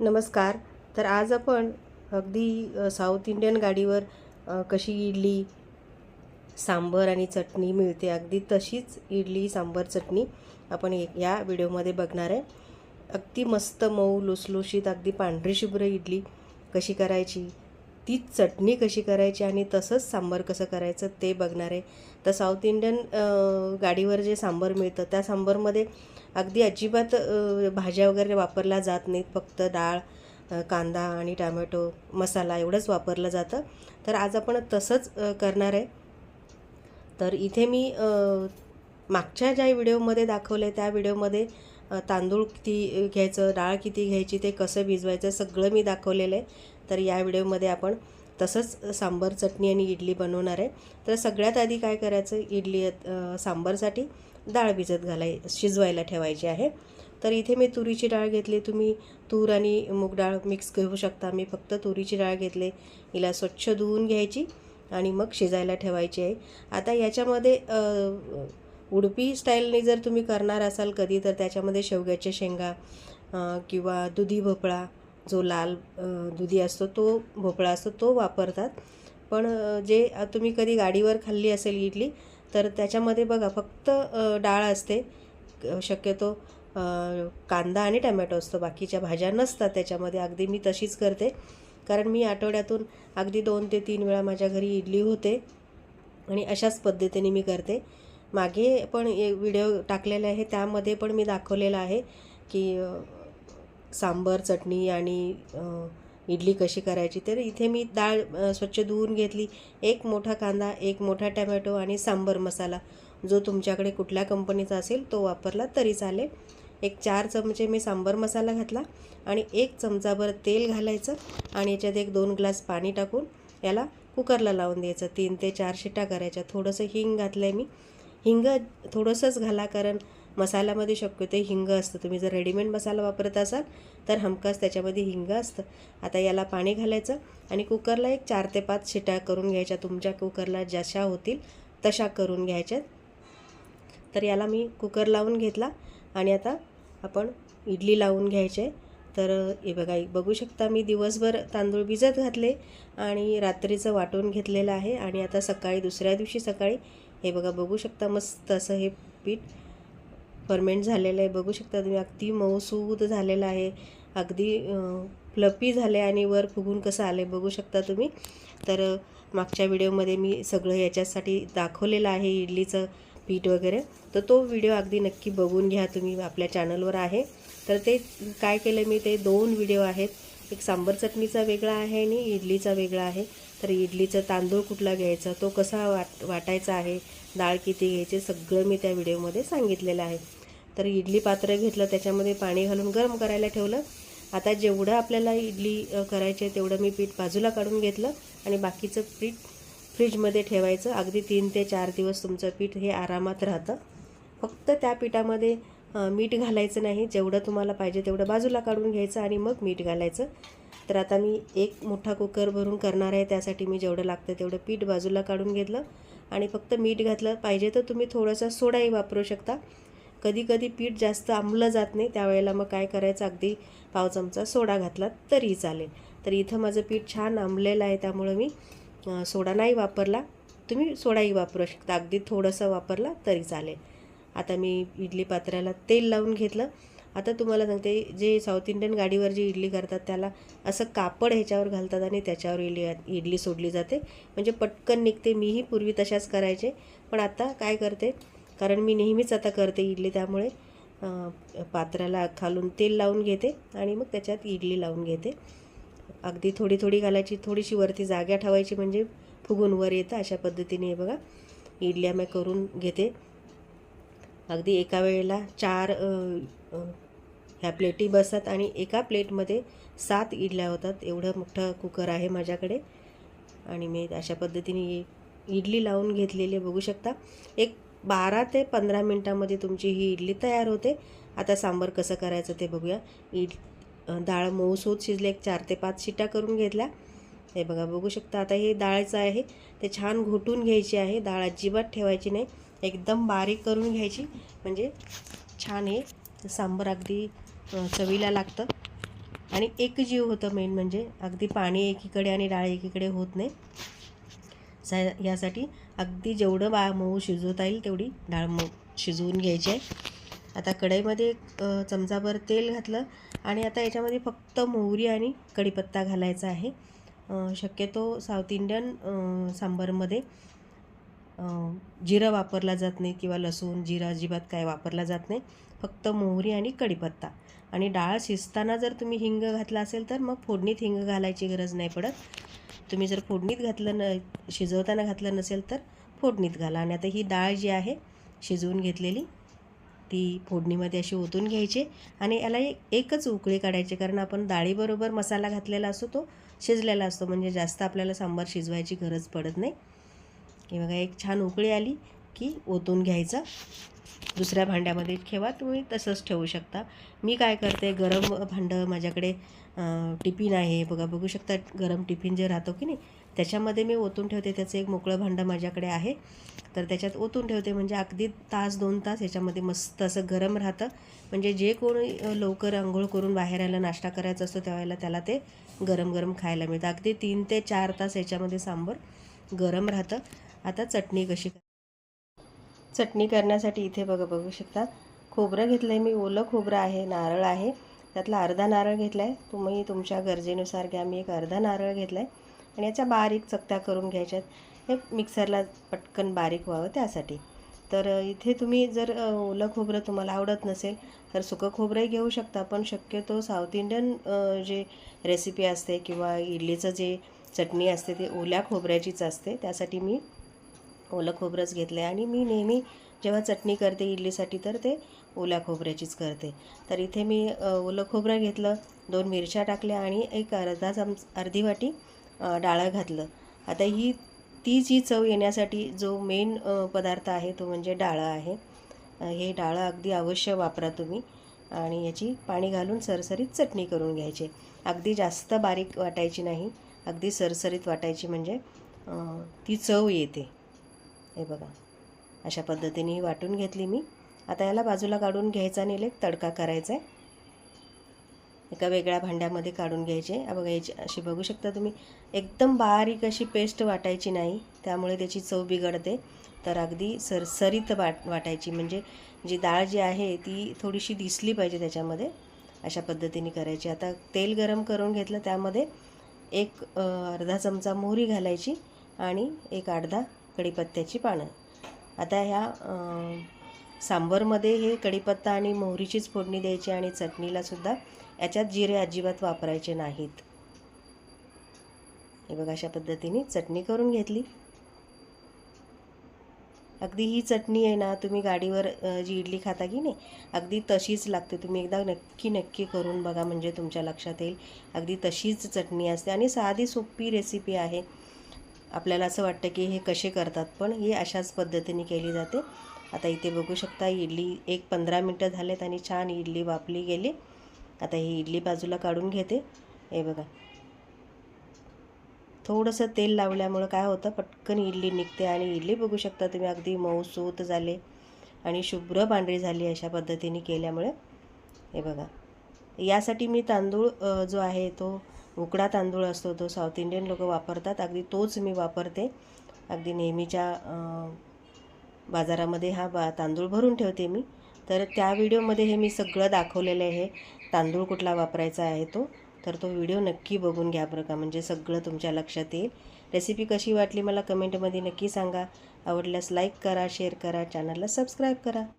नमस्कार. तर आज आपण अगदी साऊथ इंडियन गाडीवर कशी इडली सांबर आणि चटणी मिळते अगदी तशीच इडली सांबर चटणी आपण एक या व्हिडिओमध्ये बघणार आहे. अगदी मस्त मऊ लुसलुशीत अगदी पांढरी शुभ्र इडली कशी करायची तीच चटणी कशी करायची आणि तसंच सांबर कसं करायचं ते बघणार आहे. तर साऊथ इंडियन गाडीवर जे सांबर मिळतं त्या सांबरमध्ये अगदी अजिबात भाज्या वगैरे वापरल्या जात नाहीत. फक्त डाळ कांदा आणि टॅमॅटो मसाला एवढंच वापरलं जातं. तर आज आपण तसंच करणार आहे. तर इथे मी मागच्या ज्या व्हिडिओमध्ये दाखवलं आहे त्या व्हिडिओमध्ये तांदूळ किती घ्यायचं डाळ किती घ्यायची ते कसं भिजवायचं सगळं मी दाखवलेलं आहे. तर या व्हिडिओमध्ये आपण तसंच सांबर चटणी आणि इडली बनवणार आहे. तर सगळ्यात आधी काय करायचं? इडली सांबारसाठी डाळ भिजत घालाय शिजवायला ठेवायची आहे. तर इथे मी तुरीची डाळ घेतली. तुम्ही तूर आणि मूग डाळ मिक्स घेऊ शकता. मी फक्त तुरीची डाळ घेतली. हिला स्वच्छ धुवून घ्यायची आणि मग शिजायला ठेवायची आहे. आता याच्यामध्ये उडपी स्टाईलने जर तुम्ही करणार असाल कधी तर त्याच्यामध्ये शेवग्याच्या शेंगा किंवा दुधी भोपळा जो लाल दुधी असतो तो भोपळा असतो तो वापरतात. पण जे तुम्ही कधी गाडीवर खाल्ली असेल इडली तर त्याच्यामध्ये बघा फक्त डाळ असते. शक्यतो कांदा आणि टमॅटो असतो. बाकीच्या भाज्या नसतात त्याच्यामध्ये. अगदी मी तशीच करते. कारण मी आठवड्यातून अगदी दोन ते तीन वेळा माझ्या घरी इडली होते आणि अशाच पद्धतीने मी करते. मागे पण एक व्हिडिओ टाकलेले आहे. त्यामध्ये पण मी दाखवलेलं आहे की सांबर चटणी आणि इडली कशी करायची? तर इथे मी डाळ स्वच्छ धुवून घेतली. एक मोठा कांदा एक मोठा टमॅटो आणि सांबर मसाला. जो तुमच्याकडे कुठल्या कंपनीचा असेल तो वापरला तरी चालेल. एक चार चमचे मी सांबर मसाला घातला आणि एक चमचाभर तेल घालायचं आणि याच्यात एक दोन ग्लास पाणी टाकून याला कुकरला लावून द्यायचं. तीन ते चार शिट्टा करायच्या. थोडंसं हिंग घातलं आहे मी. हिंग थोडंसंच घाला कारण मसाल्यामध्ये शक्यतो हिंग असतं. तुम्ही जर रेडीमेड मसाला वापरत असाल तर हमखास त्याच्यामध्ये हिंग असतं. आता याला पाणी घालायचं आणि कुकरला एक चार ते पाच शिट्या करून घ्यायच्या. तुमच्या कुकरला जशा होतील तशा करून घ्यायच्यात तर याला मी कुकर लावून घेतला आणि आता आपण इडली लावून घ्यायचे तर हे बघा बघू शकता मी दिवसभर तांदूळ भिजत घातले आणि रात्रीचं वाटून घेतलेलं आहे. आणि आता सकाळी दुसऱ्या दिवशी सकाळी हे बघा बघू शकता मस्त असं हे पीठ फर्मेंट झालेलं आहे. बघू शकता तुम्ही अगदी मऊसूद झालेलं आहे. अगदी फ्लपी झाले आणि वर फुगून कसं आलं आहे बघू शकता तुम्ही. तर मागच्या व्हिडिओमध्ये मी सगळं याच्यासाठी दाखवलेलं आहे इडलीचं पीठ वगैरे. तर तो व्हिडिओ अगदी नक्की बघून घ्या तुम्ही आपल्या चॅनलवर आहे. तर ते काय केलं मी ते दोन व्हिडिओ आहेत. एक सांबर चटणीचा वेगळा आहे आणि इडलीचा वेगळा आहे. तर इडलीचं तांदूळ कुठला घ्यायचा तो कसा वाट वाटायचा आहे डाळ किती घ्यायची सगळं मी त्या व्हिडिओमध्ये सांगितलेलं आहे. तर इडली पात्र घेतलं त्याच्यामध्ये पाणी घालून गरम करायला ठेवलं. आता जेवढं आपल्याला इडली करायचे करायची आहे तेवढं मी पीठ बाजूला काढून घेतलं आणि बाकीचं पीठ फ्रीजमध्ये ठेवायचं. अगदी तीन ते चार दिवस तुमचं पीठ हे आरामात राहतं. फक्त त्या पिठामध्ये मीठ घालायचं नाही. जेवढं तुम्हाला पाहिजे तेवढं बाजूला काढून घ्यायचं आणि मग मीठ घालायचं. तर आता मी एक मोठा कुकर भरून करणार आहे. त्यासाठी मी जेवढं लागतं तेवढं पीठ बाजूला काढून घेतलं. आणि फक्त मीठ घातलं पाहिजे तर तुम्ही थोडंसं सोडाही वापरू शकता. कधी कधी पीठ जास्त आंबलं जात नाही त्यावेळेला मग काय करायचं? अगदी पाव चमचा सोडा घातला तरी चालेल. तर इथं माझं पीठ छान आंबलेलं आहे त्यामुळं मी सोडा नाही वापरला. तुम्ही सोडाही वापरू शकता. अगदी थोडंसं वापरला तरी चालेल. आता मी इडली पात्राला तेल लावून घेतलं. आता तुम्हाला सांगते जे साऊथ इंडियन गाडीवर जी इडली करतात त्याला असं कापड ह्याच्यावर घालतात आणि त्याच्यावर इडली इडली सोडली जाते. म्हणजे पटकन निघते मीही पूर्वी तशाच करायचे. पण आता काय करते कारण मी नेहमीच आता करते इडली त्यामुळे पात्राला खालून तेल लावून घेते आणि मग त्याच्यात इडली लावून घेते. अगदी थोडी थोडी घालायची थोडीशी वरती जागा ठेवायची म्हणजे फुगून वर येतं अशा पद्धतीने हे बघा इडल्या मी करून घेते. अगदी एका वेळेला चार ह्या प्लेटी बसतात आणि एका प्लेटमध्ये सात इडल्या होतात. एवढं मोठं कुकर आहे माझ्याकडे. आणि मी अशा पद्धतीने इडली लावून घेतलेली बघू शकता एक बारा ते पंधरा मिनटामध्ये तुमची ही इडली तयार होते. आता सांबर कसं करायचं ते बघूया. इड डाळ मऊसूत शिजले एक चार ते पाच शिट्ट्या करून घेतल्या. हे बघा बघू शकता आता हे डाळचं आहे. ते छान घोटून घ्यायची आहे. डाळ अजिबात ठेवायची नाही. एकदम बारीक करून घ्यायची. म्हणजे छान हे सांबर अगदी चवीला लागतं. आणि एक जीव होतं मेन म्हणजे अगदी पाणी एकीकडे आणि डाळ एकीकडे होत नाही. सा यासाठी अगदी जेवढं बा मऊ शिजवता येईल तेवढी डाळ मऊ शिजवून घ्यायची आहे. आता कढईमध्ये एक, चमचाभर तेल घातलं आणि आता याच्यामध्ये फक्त मोहरी आणि कढीपत्ता घालायचा आहे. शक्यतो साऊथ इंडियन सांबारमध्ये. जिरं वापरला जात नाही किंवा लसूण जिरा अजिबात काय वापरला जात नाही. फक्त मोहरी आणि कढीपत्ता. आणि डाळ शिजताना जर तुम्ही हिंग घातला असेल तर मग फोडणीत हिंग घालायची गरज नाही पडत. तुम्ही जर फोडणीत घातलं न शिजवताना घातलं नसेल तर फोडणीत घाला. आणि आता ही डाळ जी आहे शिजवून घेतलेली ती फोडणीमध्ये अशी ओतून घ्यायची. आणि याला एकच उकळी काढायची कारण आपण डाळीबरोबर मसाला घातलेला असतो तो शिजलेला असतो. म्हणजे जास्त आपल्याला सांबार शिजवायची गरज पडत नाही. की बघा एक छान उकळी आली की ओतून घ्यायचं. दुसऱ्या भांड्यामध्ये ठेवा तुम्ही तसंच ठेवू शकता. मी काय करते गरम भांडं माझ्याकडे टिफिन आहे. बघा बघू शकता गरम टिफिन जे राहतो की नाही त्याच्यामध्ये मी ओतून ठेवते. त्याचं एक मोकळं भांडं माझ्याकडे आहे. तर त्याच्यात ओतून ठेवते म्हणजे अगदी तास दोन तास याच्यामध्ये मस्त असं गरम राहतं. म्हणजे जे कोणी लवकर आंघोळ करून बाहेर आलं नाश्ता करायचा असतो त्यावेळेला त्याला ते गरम गरम खायला मिळतं. अगदी तीन ते चार तास याच्यामध्ये सांबर गरम राहतं. आता चटणी कशी चटणी करण्यासाठी इथे बघा बघू शकता खोबरं घेतलं आहे मी. ओलं खोबरं आहे नारळ आहे. त्यातला अर्धा नारळ घेतला आहे तुम्ही तुमच्या गरजेनुसार घ्या. मी एक अर्धा नारळ घेतला आहे आणि याच्या बारीक चकत्या करून घ्यायच्यात हे मिक्सरला पटकन बारीक व्हावं त्यासाठी. तर इथे तुम्ही जर ओलं खोबरं तुम्हाला आवडत नसेल तर सुकं खोबरंही घेऊ शकता. पण शक्यतो साऊथ इंडियन जे रेसिपी असते किंवा इडलीचं जे चटणी असते ते ओल्या खोबऱ्याचीच असते. त्यासाठी मी ओलं खोबरंच घेतलं आहे आणि मी नेहमी जेव्हा चटणी करते इडलीसाठी तर ते ओल्या खोबऱ्याचीच करते. तर इथे मी ओलं खोबरं घेतलं दोन मिरच्या टाकल्या आणि एक अर्धा चमच अर्धी वाटी डाळं घातलं. आता ही ती जी चव येण्यासाठी जो मेन पदार्थ आहे तो म्हणजे डाळं आहे. हे डाळं अगदी अवश्य वापरा तुम्ही. आणि याची पाणी घालून सरसरीत चटणी करून घ्यायची. अगदी जास्त बारीक वाटायची नाही. अगदी सरसरीत वाटायची म्हणजे ती चव येते. हे बघा. अशा पद्धतीने ही वाटून घेतली मी. आता याला बाजूला काढून घ्यायचा आणि तडका करायचा आहे एका वेगळ्या भांड्यामध्ये काढून घ्यायचे. बघा याची अशी बघू शकता तुम्ही. एकदम बारीक अशी पेस्ट वाटायची नाही. त्यामुळे त्याची चव बिघडते. तर अगदी सरसरीत वाट वाटायची. म्हणजे जी डाळ जी आहे ती थोडीशी दिसली पाहिजे त्याच्यामध्ये. अशा पद्धतीने करायची. आता तेल गरम करून घेतलं त्यामध्ये एक अर्धा चमचा मोहरी घालायची आणि एक अर्धा कढीपत्त्याची पानं. आता ह्या सांबरमध्ये हे कढीपत्ता आणि मोहरीचीच फोडणी द्यायची आणि चटणीलासुद्धा याच्यात जिरे अजिबात वापरायचे नाहीत. हे बघा अशा पद्धतीने चटणी करून घेतली. अगदी ही चटणी आहे ना तुम्ही गाडीवर जी इडली खाता की नाही अगदी तशीच लागते. तुम्ही एकदा नक्की नक्की करून बघा म्हणजे तुमच्या लक्षात येईल. अगदी तशीच चटणी असते आणि साधी सोपी रेसिपी आहे. आपल्याला असं वाटतं की हे कसे करतात पण ही अशाच पद्धतीने केली जाते. आता इथे बघू शकता इडली एक पंधरा मिनटं झालेत आणि छान इडली वापली गेली. आता ही इडली बाजूला काढून घेते. हे बघा. थोडंसं तेल लावल्यामुळं काय होतं पटकन इडली निघते आणि इडली बघू शकता तुम्ही अगदी मऊसूत झाले आणि शुभ्र पांढरी झाली अशा पद्धतीने केल्यामुळे. हे बघा. यासाठी मी तांदूळ जो आहे तो उकडा तांदूळ असतो तो साऊथ इंडियन लोक वापरतात. अगदी तोच मी वापरते. अगदी नेहमीच्या बाजारामध्ये हा बा तांदूळ भरून ठेवते मी. तर त्या व्हिडिओमध्ये हे मी सगळं दाखवलेलं आहे. तांदूळ कुठला वापरायचा आहे तो. तर तो व्हिडिओ नक्की बघून घ्या बरं का. म्हणजे सगळं तुमच्या लक्षात येईल. रेसिपी कशी वाटली मला कमेंटमध्ये नक्की सांगा. आवडल्यास लाईक करा शेअर करा चॅनलला सबस्क्राईब करा.